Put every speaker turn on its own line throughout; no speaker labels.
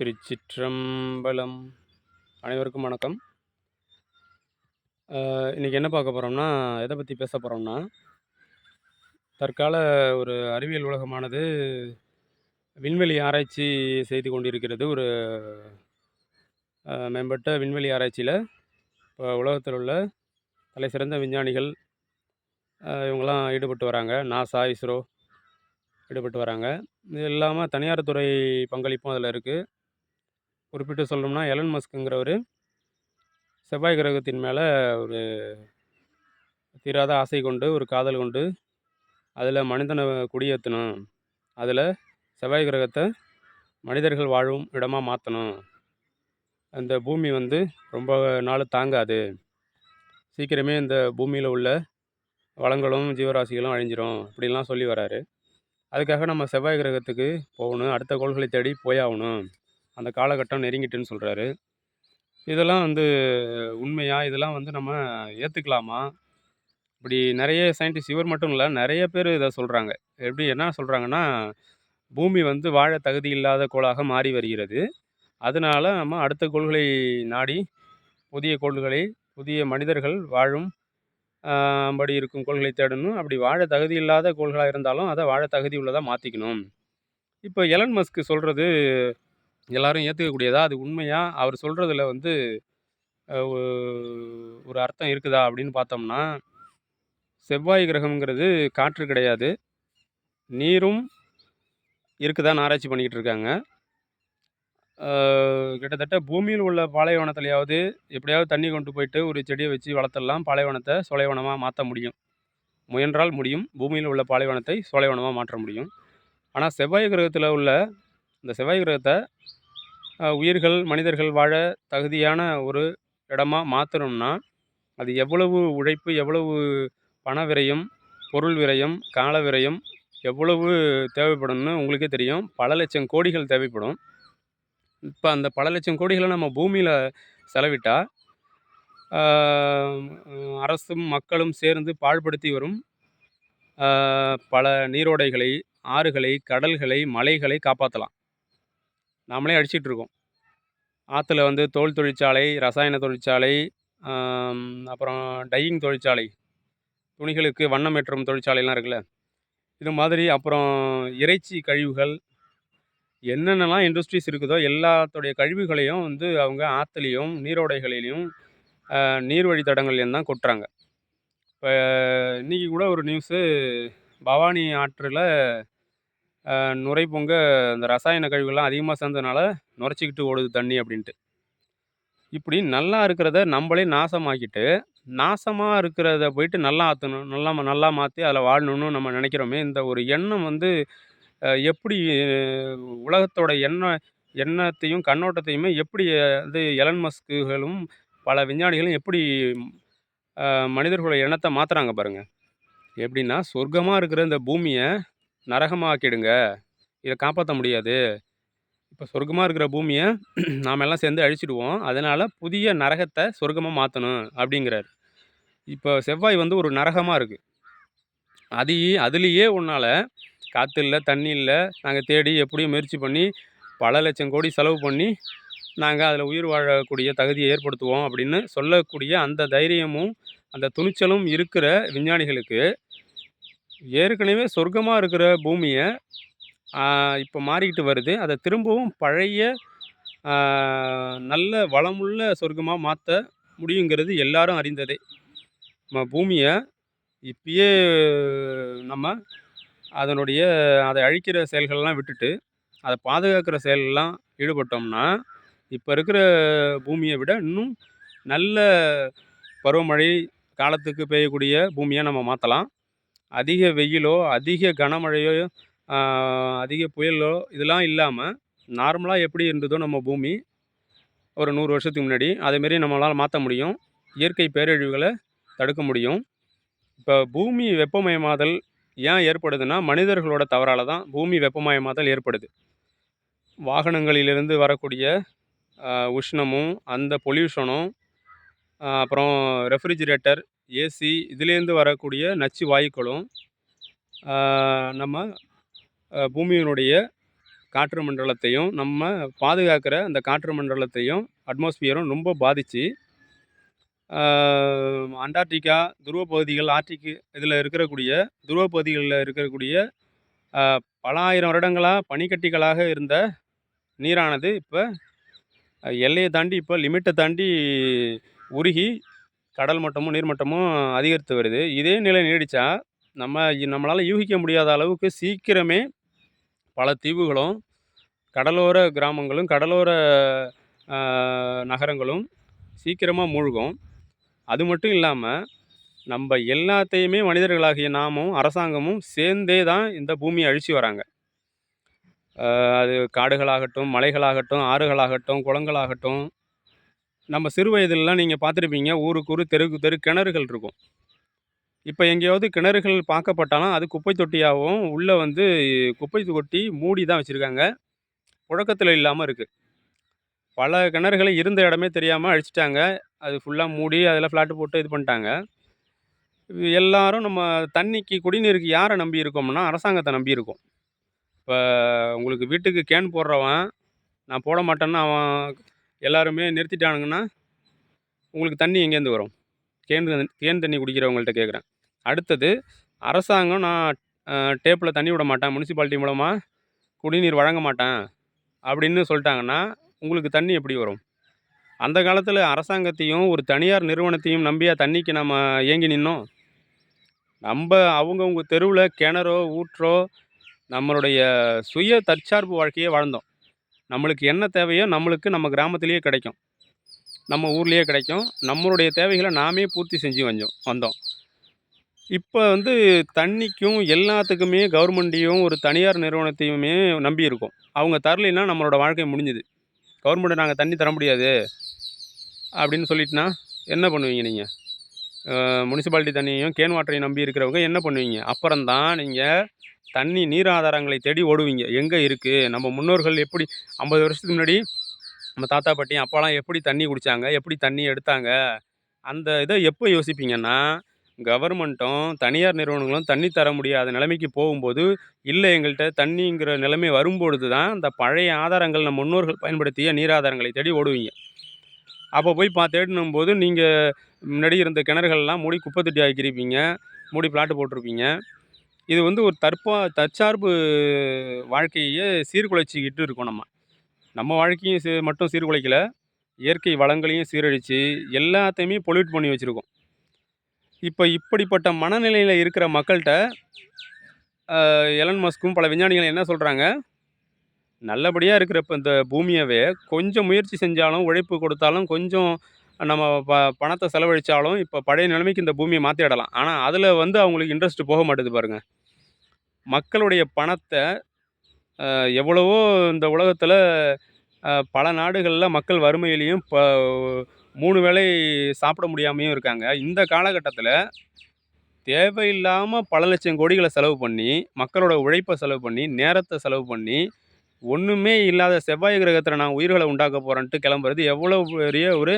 திருச்சிற்றம்பலம். அனைவருக்கும் வணக்கம். இன்றைக்கி என்ன பார்க்க போகிறோம்னா எதை பற்றி பேச போகிறோம்னா தற்கால ஒரு அறிவியல் உலகமானது விண்வெளி ஆராய்ச்சி செய்து கொண்டிருக்கிறது. ஒரு மேம்பட்ட விண்வெளி ஆராய்ச்சியில் இப்போ உலகத்தில் உள்ள தலை சிறந்த விஞ்ஞானிகள் இவங்கெல்லாம் ஈடுபட்டு வராங்க. நாசா இஸ்ரோ ஈடுபட்டு வராங்க. இது இல்லாமல் தனியார் துறை பங்களிப்பும் அதில் இருக்குது குறிப்பிட்டு சொல்லணும்னா எலன் மஸ்க்குங்கிறவர் செவ்வாய் கிரகத்தின் மேலே ஒரு தீராத ஆசை கொண்டு ஒரு காதல் கொண்டு அதில் மனிதனை குடியேற்றணும் அதில் செவ்வாய் கிரகத்தை மனிதர்கள் வாழும் இடமாக மாற்றணும் அந்த பூமி வந்து ரொம்ப நாள் தாங்காது. சீக்கிரமே இந்த பூமியில் உள்ள வளங்களும் ஜீவராசிகளும் அழிஞ்சிரும் அப்படின்லாம் சொல்லி வராரு. அதுக்காக நம்ம செவ்வாய் கிரகத்துக்கு போகணும். அடுத்த கோள்களை தேடி போயாகணும். அந்த காலகட்டம் நெருங்கிட்டுன்னு சொல்கிறாரு இதெல்லாம் வந்து உண்மையா? இதெல்லாம் வந்து நம்ம ஏற்றுக்கலாமா இப்படி நிறைய சயின்டிஸ்ட் இவர் மட்டும் இல்லை நிறைய பேர் இதை சொல்கிறாங்க எப்படி என்ன சொல்கிறாங்கன்னா பூமி வந்து வாழ தகுதி இல்லாத கோளாக மாறி வருகிறது. அதனால நம்ம அடுத்த கோள்களை நாடி புதிய கோள்களை புதிய மனிதர்கள் வாழும் படி இருக்கும் கோள்களை தேடணும். அப்படி வாழ தகுதி இல்லாத கோள்களாக இருந்தாலும் அதை வாழ தகுதி உள்ளதாக மாற்றிக்கணும் இப்போ எலன் மஸ்க்கு சொல்கிறது எல்லாரும் ஏற்றுக்கக்கூடியதா அது உண்மையா? அவர் சொல்கிறதுல வந்து ஒரு அர்த்தம் இருக்குதா? அப்படின்னு பார்த்தோம்னா செவ்வாய் கிரகம்ங்கிறது காற்று கிடையாது. நீரும் இருக்குதான்னு ஆராய்ச்சி பண்ணிக்கிட்டு இருக்காங்க. கிட்டத்தட்ட பூமியில் உள்ள பாலைவனத்துலையாவது எப்படியாவது தண்ணி கொண்டு போயிட்டு ஒரு செடியை வச்சு வளர்த்தலாம் பாலைவனத்தை சோலைவனமாக மாற்ற முடியும். முயன்றால் முடியும். பூமியில் உள்ள பாலைவனத்தை சோலைவனமாக மாற்ற முடியும். ஆனால் செவ்வாய் கிரகத்தில் உள்ள இந்த செவ்வாய் கிரகத்தை உயிர்கள் மனிதர்கள் வாழ தகுதியான ஒரு இடமா மாற்றணும்னா அது எவ்வளவு உழைப்பு எவ்வளவு பண விரயம் பொருள் விரயம் கால விரயம் எவ்வளவு தேவைப்படும்னு உங்களுக்கே தெரியும். பல லட்சம் கோடிகள் தேவைப்படும். இப்போ அந்த பல லட்சம் கோடிகளை நம்ம பூமியில் செலவிட்டால் அரசும் மக்களும் சேர்ந்து பாழ்படுத்தி வரும். பல நீரோடைகளை ஆறுகளை கடல்களை மலைகளை காப்பாற்றலாம் நாமளே அடிச்சிட்டு இருக்கோம் ஆற்றுல வந்து தோல் தொழிற்சாலை ரசாயன தொழிற்சாலை அப்புறம் டையிங் தொழிற்சாலை துணிகளுக்கு வண்ணம் ஏற்றும் தொழிற்சாலைலாம் இருக்குல்ல. இது மாதிரி அப்புறம் இறைச்சி கழிவுகள் என்னென்னலாம் இண்டஸ்ட்ரீஸ் இருக்குதோ எல்லாத்துடைய கழிவுகளையும் வந்து அவங்க ஆற்றுலையும் நீரோடைகளிலையும் நீர்வழி தடங்கள்லையும் தான் கொட்டுறாங்க. இப்போ இன்றைக்கி கூட ஒரு நியூஸு பவானி ஆற்றில் நுரை பொங்க இந்த ரசாயன கழிவுகள்லாம் அதிகமாக சேர்ந்ததுனால நுரைச்சிக்கிட்டு ஓடுது தண்ணி அப்படின்ட்டு. இப்படி நல்லா இருக்கிறத நம்மளே நாசமாக்கிட்டு நாசமாக இருக்கிறத போயிட்டு நல்லா ஆற்றணும் நல்லா நல்லா மாற்றி அதில் வாழணும்னு நம்ம நினைக்கிறோமே இந்த ஒரு எண்ணம் வந்து எப்படி உலகத்தோட எண்ண எண்ணத்தையும் கண்ணோட்டத்தையுமே எப்படி வந்து எலன் மஸ்குகளும் பல விஞ்ஞானிகளும் எப்படி மனிதர்களோட எண்ணத்தை மாற்றுறாங்க பாருங்கள் எப்படின்னா சொர்க்கமாக இருக்கிற இந்த பூமியை நரகமாக்கிடுங்க. இதை காப்பாற்ற முடியாது. இப்போ சொர்க்கமாக இருக்கிற பூமியை நாம் எல்லாம் சேர்ந்து அழிச்சிடுவோம். அதனால் புதிய நரகத்தை சொர்க்கமாக மாற்றணும் அப்படிங்கிறார். இப்போ செவ்வாய் வந்து ஒரு நரகமாக இருக்குது அது அதுலேயே உன்னால் காற்று இல்லை தண்ணி இல்லை நாங்கள் தேடி எப்படியும் முயற்சி பண்ணி பல லட்சம் கோடி செலவு பண்ணி நாங்கள் அதில் உயிர் வாழக்கூடிய தகுதியை ஏற்படுத்துவோம் அப்படின்னு சொல்லக்கூடிய அந்த தைரியமும் அந்த துணிச்சலும் இருக்கிற விஞ்ஞானிகளுக்கு ஏற்கனவே சொர்க்கமாக இருக்கிற பூமியை இப்போ மாறிக்கிட்டு வருது. அதை திரும்பவும் பழைய நல்ல வளமுள்ள சொர்க்கமாக மாற்ற முடியுங்கிறது எல்லாரும் அறிந்ததே. நம்ம பூமியை இப்பயே நம்ம அதனுடைய அதை அழிக்கிற செயல்கள்லாம் விட்டுட்டு அதை பாதுகாக்கிற செயலெல்லாம் ஈடுபட்டோம்னா இப்போ இருக்கிற பூமியை விட இன்னும் நல்ல பருவமழை காலத்துக்கு பெய்யக்கூடிய பூமியை நம்ம மாற்றலாம் அதிக வெயிலோ அதிக கனமழையோ அதிக புயலோ இதெல்லாம் இல்லாமல் நார்மலாக எப்படி இருந்ததோ நம்ம பூமி ஒரு நூறு வருஷத்துக்கு முன்னாடி அதேமாரி நம்மளால் மாற்ற முடியும். இயற்கை பேரழிவுகளை தடுக்க முடியும். இப்போ பூமி வெப்பமயமாதல் ஏன் ஏற்படுதுன்னா மனிதர்களோட தவறால் தான் பூமி வெப்பமயமாதல் ஏற்படுது. வாகனங்களிலிருந்து வரக்கூடிய உஷ்ணமும் அந்த பொல்யூஷனும் அப்புறம் ரெஃப்ரிஜிரேட்டர் ஏசி இதுலேருந்து வரக்கூடிய நச்சு வாயுக்களும் நம்ம பூமியினுடைய காற்று மண்டலத்தையும் நம்ம பாதுகாக்கிற அந்த காற்று மண்டலத்தையும் அட்மாஸ்பியரும் ரொம்ப பாதிச்சு. அண்டார்டிகா துருவ பகுதிகள் ஆர்டிக் இதில் இருக்கக்கூடிய துருவ பகுதிகளில் இருக்கக்கூடிய பல ஆயிரம் வருடங்களாக பனிக்கட்டிகளாக இருந்த நீரானது இப்போ எல்லையை தாண்டி இப்போ லிமிட்டை தாண்டி உருகி கடல் மட்டமும் நீர்மட்டமும் அதிகரித்து வருது. இதே நிலை நீடித்தா நம்ம நம்மளால் யூகிக்க முடியாத அளவுக்கு சீக்கிரமே பல தீவுகளும் கடலோர கிராமங்களும் கடலோர நகரங்களும் சீக்கிரமாக மூழ்கும். அது மட்டும் இல்லாமல் நம்ம எல்லாத்தையுமே மனிதர்களாகிய நாமும் அரசாங்கமும் சேர்ந்தே தான் இந்த பூமியை அழிச்சு வராங்க. அது காடுகளாகட்டும் மலைகளாகட்டும் ஆறுகளாகட்டும் குளங்களாகட்டும் நம்ம சிறு வயதிலலாம் நீங்கள் பார்த்துருப்பீங்க ஊருக்கு ஊர் தெருக்கு தெரு கிணறுகள் இருக்கும். இப்போ எங்கேயாவது கிணறுகள் பார்க்கப்பட்டாலும் அது குப்பை தொட்டியாகவும் உள்ளே வந்து குப்பை தொட்டி மூடி தான் வச்சுருக்காங்க. புழக்கத்தில் இல்லாமல் இருக்குது பல கிணறுகளை இருந்த இடமே தெரியாமல் அழிச்சிட்டாங்க. அது ஃபுல்லாக மூடி அதில் ஃப்ளாட்டு போட்டு இது பண்ணிட்டாங்க. எல்லாரும் நம்ம தண்ணிக்கு குடிநீருக்கு யாரை நம்பி இருக்கோம்னா அரசாங்கத்தை நம்பி இருக்கோம். இப்போ உங்களுக்கு வீட்டுக்கு கேன் போடுறவன் நான் போட மாட்டேன்னு அவன் எல்லாருமே நிறுத்திட்டானுங்கன்னா உங்களுக்கு தண்ணி எங்கேருந்து வரும்? கேன் கேன் தண்ணி குடிக்கிறவங்கள்ட்ட கேட்குறேன் அடுத்தது அரசாங்கம் நான் டேப்பில் தண்ணி விட மாட்டேன். முனிசிபாலிட்டி மூலமாக குடிநீர் வழங்க மாட்டேன் அப்படின்னு சொல்லிட்டாங்கன்னா உங்களுக்கு தண்ணி எப்படி வரும்? அந்த காலத்தில் அரசாங்கத்தையும் ஒரு தனியார் நிறுவனத்தையும் நம்பியா தண்ணிக்கு நம்ம இயங்கி நின்னோம்? நம்ம அவங்கவுங்க தெருவில் கிணறோ ஊற்றோ நம்மளுடைய சுய தற்சார்பு வாழ்க்கையே வாழ்ந்தோம். நம்மளுக்கு என்ன தேவையோ நம்மளுக்கு நம்ம கிராமத்திலேயே கிடைக்கும். நம்ம ஊர்லேயே கிடைக்கும். நம்மளுடைய தேவைகளை நாமே பூர்த்தி செஞ்சு வந்தோம் வந்தோம். இப்போ வந்து தண்ணிக்கும் எல்லாத்துக்குமே கவர்மெண்ட்டையும் ஒரு தனியார் நிறுவனத்தையுமே நம்பி இருக்கோம். அவங்க தரலைன்னா நம்மளோட வாழ்க்கை முடிஞ்சுது. கவர்மெண்ட்டை நாங்கள் தண்ணி தர முடியாது. அப்படின்னு சொல்லிட்டுனா என்ன பண்ணுவீங்க நீங்கள் முனிசிபாலிட்டி தண்ணியையும் கேன் வாட்டரையும் நம்பி இருக்கிறவங்க என்ன பண்ணுவீங்க? அப்புறம்தான் நீங்கள் தண்ணி நீர் ஆதாரங்களை தேடி ஓடுவீங்க. எங்கே இருக்குது நம்ம முன்னோர்கள் எப்படி ஐம்பது வருஷத்துக்கு முன்னாடி நம்ம தாத்தா பாட்டி அப்பாலாம் எப்படி தண்ணி குடித்தாங்க எப்படி தண்ணி எடுத்தாங்க? அந்த இதை எப்போ யோசிப்பீங்கன்னா கவர்மெண்ட்டும் தனியார் நிறுவனங்களும் தண்ணி தர முடியாத நிலைமைக்கு போகும்போது இல்லை எங்கள்கிட்ட தண்ணிங்கிற நிலைமை வரும்பொழுது தான் இந்த பழைய ஆதாரங்கள் நம்ம முன்னோர்கள் பயன்படுத்திய நீர் ஆதாரங்களை தேடி ஓடுவீங்க. அப்போ போய் பா தேடினும் போது நீங்கள் முன்னாடி இருந்த கிணறுகள்லாம் மூடி குப்பை தொட்டி ஆக்கியிருப்பீங்க. மூடி பிளாட்டு போட்டிருப்பீங்க. இது வந்து ஒரு தற்பா தற்சார்பு வாழ்க்கையை சீர்குலைச்சிக்கிட்டு இருக்கோம் நம்ம. நம்ம வாழ்க்கையும் சீ மட்டும் சீர்குலைக்கல. இயற்கை வளங்களையும் சீரழித்து எல்லாத்தையுமே பொல்யூட் பண்ணி வச்சுருக்கோம். இப்போ இப்படிப்பட்ட மனநிலையில் இருக்கிற மக்கள்கிட்ட எலன் மஸ்க்கும் பல விஞ்ஞானிகள் என்ன சொல்கிறாங்க நல்லபடியாக இருக்கிறப்ப இந்த பூமியவே கொஞ்சம் முயற்சி செஞ்சாலும் உழைப்பு கொடுத்தாலும் கொஞ்சம் நம்ம ப பணத்தை செலவழித்தாலும் இப்போ பழைய நிலைமைக்கு இந்த பூமியை மாற்றிடலாம் ஆனால் அதில் வந்து அவங்களுக்கு இன்ட்ரெஸ்ட் போக மாட்டேது பாருங்கள் மக்களுடைய பணத்தை எவ்வளவோ இந்த உலகத்தில் பல நாடுகளில் மக்கள் வறுமையிலையும் இப்போ மூணு வேளை சாப்பிட முடியாமையும் இருக்காங்க. இந்த காலகட்டத்தில் தேவையில்லாமல் பல லட்சம் கோடிகளை செலவு பண்ணி மக்களோட உழைப்பை செலவு பண்ணி நேரத்தை செலவு பண்ணி ஒன்றுமே இல்லாத செவ்வாய் கிரகத்தில் நான் உயிர்களை உண்டாக்க போகிறேன்ட்டு கிளம்புறது எவ்வளோ பெரிய ஒரு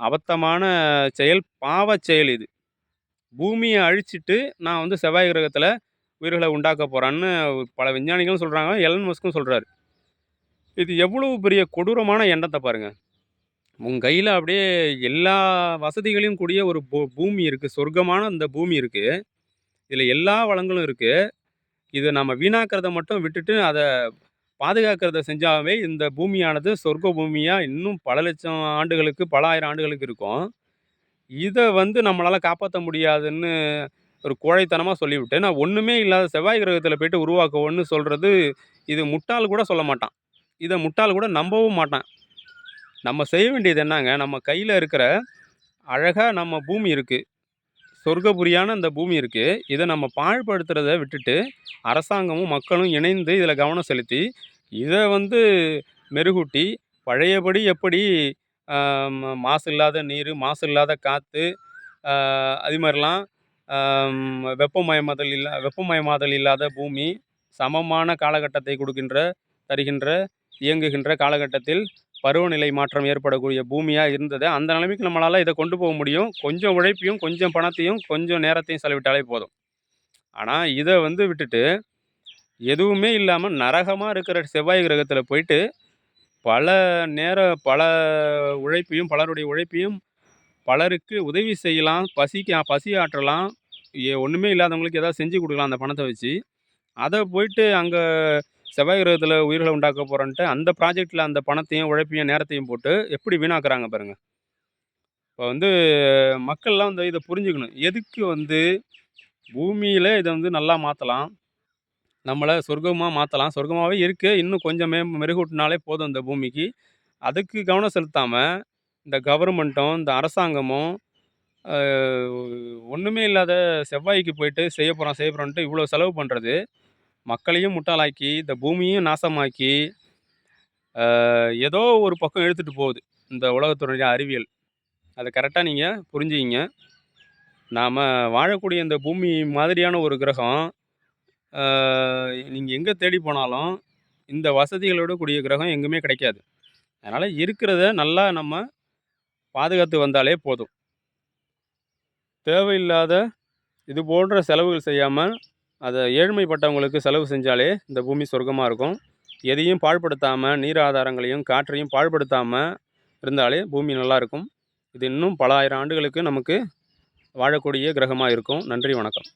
அபத்தமான செயல் பாவ செயல் இது. பூமியை அழிச்சிட்டு நான் வந்து செவ்வாய் கிரகத்தில் உயிர்களை உண்டாக்க போகிறேன்னு பல விஞ்ஞானிகளும் சொல்கிறாங்க எலன் மஸ்க்கும் சொல்கிறாரு இது எவ்வளவு பெரிய கொடூரமான எண்ணத்தை பாருங்கள் உங்கள் கையில் அப்படியே எல்லா வசதிகளையும் கூடிய ஒரு பூ பூமி இருக்குது சொர்க்கமான இந்த பூமி இருக்குது இதில் எல்லா வளங்களும் இருக்குது இதை நம்ம வீணாக்கிறத மட்டும் விட்டுட்டு அதை பாதுகாக்கிறத செஞ்சாவே இந்த பூமியானது சொர்க்க பூமியாக இன்னும் பல லட்சம் ஆண்டுகளுக்கு பல ஆயிரம் ஆண்டுகளுக்கு இருக்கும். இதை வந்து நம்மளால் காப்பாற்ற முடியாதுன்னு ஒரு கோழைத்தனமாக சொல்லிவிட்டு நான் ஒன்றுமே இல்லாத செவ்வாய் கிரகத்தில் போயிட்டு உருவாக்குவோன்னு சொல்கிறது இது முட்டாள் கூட சொல்ல மாட்டான். இதை முட்டாள் கூட நம்பவும் மாட்டான். நம்ம செய்ய வேண்டியது என்னங்க நம்ம கையில் இருக்கிற அழகாக நம்ம பூமி இருக்குது சொர்க்கபுரியான இந்த பூமி இருக்குது இதை நம்ம பாழ்படுத்துறத விட்டுட்டு அரசாங்கமும் மக்களும் இணைந்து இதில் கவனம் செலுத்தி இதை வந்து மெருகூட்டி பழையபடி எப்படி மாசு இல்லாத நீர் மாசு இல்லாத காற்று அது மாதிரிலாம் வெப்பமயமாதல் இல்லா வெப்பமயமாதல் இல்லாத பூமி சமமான காலகட்டத்தை கொடுக்கின்ற தருகின்ற இயங்குகின்ற காலகட்டத்தில் பருவநிலை மாற்றம் ஏற்படக்கூடிய பூமியாக இருந்தது அந்த நிலைமைக்கு நம்மளால் இதை கொண்டு போக முடியும் கொஞ்சம் உழைப்பையும் கொஞ்சம் பணத்தையும் கொஞ்சம் நேரத்தையும் செலவிட்டாலே போதும் ஆனால் இதை வந்து விட்டுட்டு எதுவுமே இல்லாமல் நரகமாக இருக்கிற செவ்வாய் கிரகத்தில் போயிட்டு, பல நேர பல உழைப்பையும் பலருடைய உழைப்பையும் பலருக்கு உதவி செய்யலாம். பசிக்கு பசி ஆற்றலாம். ஒன்றுமே இல்லாதவங்களுக்கு ஏதாவது செஞ்சு கொடுக்கலாம் அந்த பணத்தை வச்சு. அதை போயிட்டு அங்கே செவ்வாய் கிரகத்தில் உயிர்களை உண்டாக்க போகிறோன்ட்டு அந்த ப்ராஜெக்டில் அந்த பணத்தையும், உழைப்பையும், நேரத்தையும் போட்டு எப்படி வீணாக்குறாங்க பாருங்கள் இப்போ வந்து மக்கள்லாம் வந்து இதை புரிஞ்சுக்கணும். எதுக்கு வந்து பூமியில் இதை வந்து நல்லா மாற்றலாம் நம்மளை சொர்க்கமாக மாற்றலாம் சொர்க்கமாகவே இருக்குது இன்னும் கொஞ்சம் மெருகூட்டினாலே போதும் இந்த பூமிக்கு. அதுக்கு கவனம் செலுத்தாமல் இந்த கவர்மெண்ட்டும், இந்த அரசாங்கமும் ஒன்றுமே இல்லாத செவ்வாய்க்கு போயிட்டு செய்ய போகிறோம் செய்ய போகிறோன்ட்டு இவ்வளோ செலவு பண்ணுறது மக்களையும் முட்டாளாக்கி, இந்த பூமியையும் நாசமாக்கி, ஏதோ ஒரு பக்கம் எடுத்துகிட்டு போகுது. இந்த உலகத்தினுடைய அறிவியல். அதை கரெக்டாக நீங்கள் புரிஞ்சுக்கிங்க. நாம் வாழக்கூடிய இந்த பூமி மாதிரியான ஒரு கிரகம், நீங்கள் எங்கே தேடி போனாலும், இந்த வசதிகளோட கூடிய கிரகம் எங்குமே கிடைக்காது. அதனால் இருக்கிறத நல்லா நம்ம பாதுகாத்து வந்தாலே போதும். தேவையில்லாத இது போன்ற செலவுகள் செய்யாமல் அதை ஏழ்மைப்பட்டவங்களுக்கு செலவு செஞ்சாலே இந்த பூமி சொர்க்கமாக இருக்கும். எதையும் பாழ்படுத்தாமல் நீர் ஆதாரங்களையும், காற்றையும் பாழ்படுத்தாமல் இருந்தாலே பூமி நல்லாயிருக்கும். இது இன்னும் பல ஆயிரம் ஆண்டுகளுக்கு நமக்கு வாழக்கூடிய கிரகமாக இருக்கும். நன்றி, வணக்கம்.